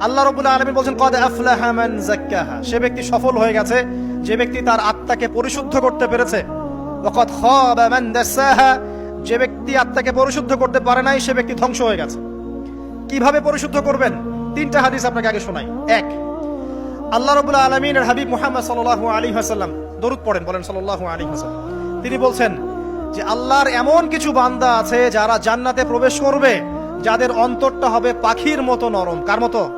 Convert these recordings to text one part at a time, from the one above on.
আল্লাহ রবুল্লাহ আলমী বলছেন, কদ আফলাহা মান জাক্কাহা সে ব্যক্তি সফল হয়ে গেছে, যে ব্যক্তি তার আত্মাকে পরিশুদ্ধ করতে পেরেছে। ওয়াকাদ খাবা মান দাসাহা। যে ব্যক্তি আত্মাকে পরিশুদ্ধ করতে পারে নাই, সে ব্যক্তি ধ্বংস হয়ে গেছে। কীভাবে পরিশুদ্ধ করবেন? তিনটা হাদিস আপনাকে আগে শোনাই। এক, আল্লাহ রবুল্লাহ আলমিনের হাবিব মুহাম্মদ সাল্লাহ আলী হাসাল্লাম দরুদ পড়েন, বলেন সাল্লাহ আলী হাসাল্লাম তিনি বলছেন যে, আল্লাহর এমন কিছু বান্দা আছে যারা জান্নাতে প্রবেশ করবে, যাদের অন্তরটা হবে পাখির মতো নরম। কার মতো?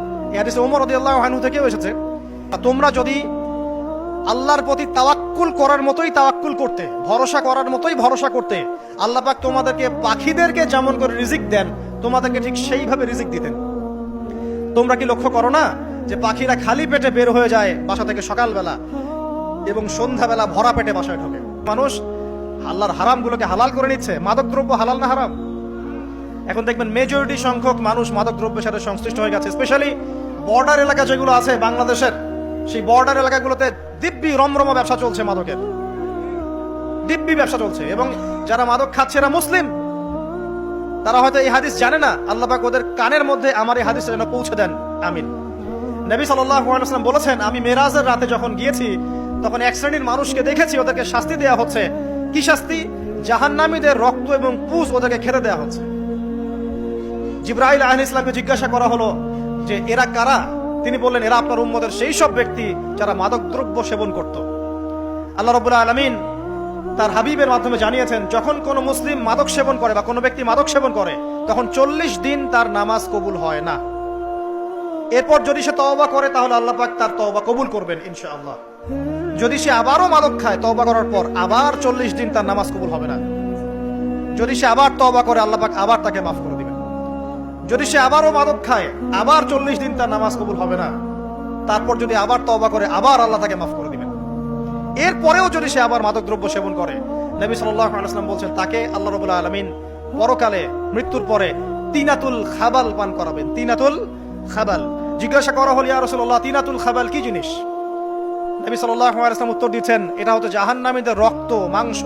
এসেছে তোমরা যদি আল্লাহর প্রতি তাওয়াক্কুল করার মতোই তাওয়াক্কুল করতে, ভরসা করার মতোই ভরসা করতে, আল্লাহ পাক তোমাদেরকে পাখিদেরকে যেমন করে রিজিক দেন, তোমাদেরকে ঠিক সেইভাবে রিজিক দিতেন। তোমরা কি লক্ষ্য করো না যে পাখিরা খালি পেটে বের হয়ে যায় বাসা থেকে সকালবেলা এবং সন্ধ্যাবেলা ভরা পেটে বাসায় ঢোকে? মানুষ আল্লাহর হারামগুলোকে হালাল করে নিচ্ছে। মাদকদ্রব্য হালাল না হারাম? এখন দেখবেন মেজরিটি সংখ্যক মানুষ মাদক দ্রব্যের সাথে সংশ্লিষ্ট হয়ে গেছে স্পেশালি বর্ডার এলাকা যেগুলো আছে বাংলাদেশের, সেই বর্ডার এলাকাগুলোতে দিব্যি রমরম ব্যবসা চলছে মাদকের। দিব্যি ব্যবসা চলছে এবং যারা মাদক খাচ্ছে এরা মুসলিম। তারা হয়তো এই হাদিস জানে না, আল্লাহ পাক ওদের কানের মধ্যে আমার এই হাদিসটা যেন পৌঁছে দেন। আমিন। নবী সাল্লাম বলেছেন, আমি মেরাজের রাতে যখন গিয়েছি, তখন এক শ্রেণির মানুষকে দেখেছি, ওদেরকে শাস্তি দেওয়া হচ্ছে। কি শাস্তি? জাহান্নামীদের রক্ত এবং পুষ ওদেরকে খেতে দেওয়া হচ্ছে। জিব্রাহিল আহন ইসলামকে জিজ্ঞাসা করা হলো যে এরা কারা? তিনি বললেন, এরা আপনার উম্মদের সেই সব ব্যক্তি যারা মাদক দ্রব্য সেবন করত। আল্লাহ রবুল্লাহ আলমিন তার হাবিবের মাধ্যমে জানিয়েছেন, যখন কোনো মুসলিম মাদক সেবন করে বা কোনো ব্যক্তি মাদক সেবন করে, তখন চল্লিশ দিন তার নামাজ কবুল হয় না। এরপর যদি সে তওবা করে, তাহলে আল্লাহ পাক তার তওবা কবুল করবেন, ইনশাআল্লাহ। যদি সে আবারও মাদক খায় তওবা করার পর, আবার চল্লিশ দিন তার নামাজ কবুল হবে না। যদি সে আবার তওবা করে, আল্লাহ পাক আবার তাকে মাফ করে দিবেন। যদি সে আবারও মাদক খায়, আবার চল্লিশ দিন তার নামাজ কবুল হবে না। তারপর যদি আবার তওবা করে, আবার আল্লাহ তাকে মাফ করে দিবেন। এরপরেও যদি সে আবার মাদক দ্রব্য সেবন করে, নবী সাল্লাম বলছেন, তাকে আল্লাহ রবুল্লাহ আলমিন পরকালে মৃত্যুর পরে তিনাতুল খাবাল পান করাবেন। তিনাতুল খাবাল। জিজ্ঞাসা করা হল, ইয়া রসুল্লাহ তিনাতুল খাবাল কি জিনিস? নবী সাল্লাহ উত্তর দিচ্ছেন, এটা হতো জাহান্নামীদের রক্ত, মাংস।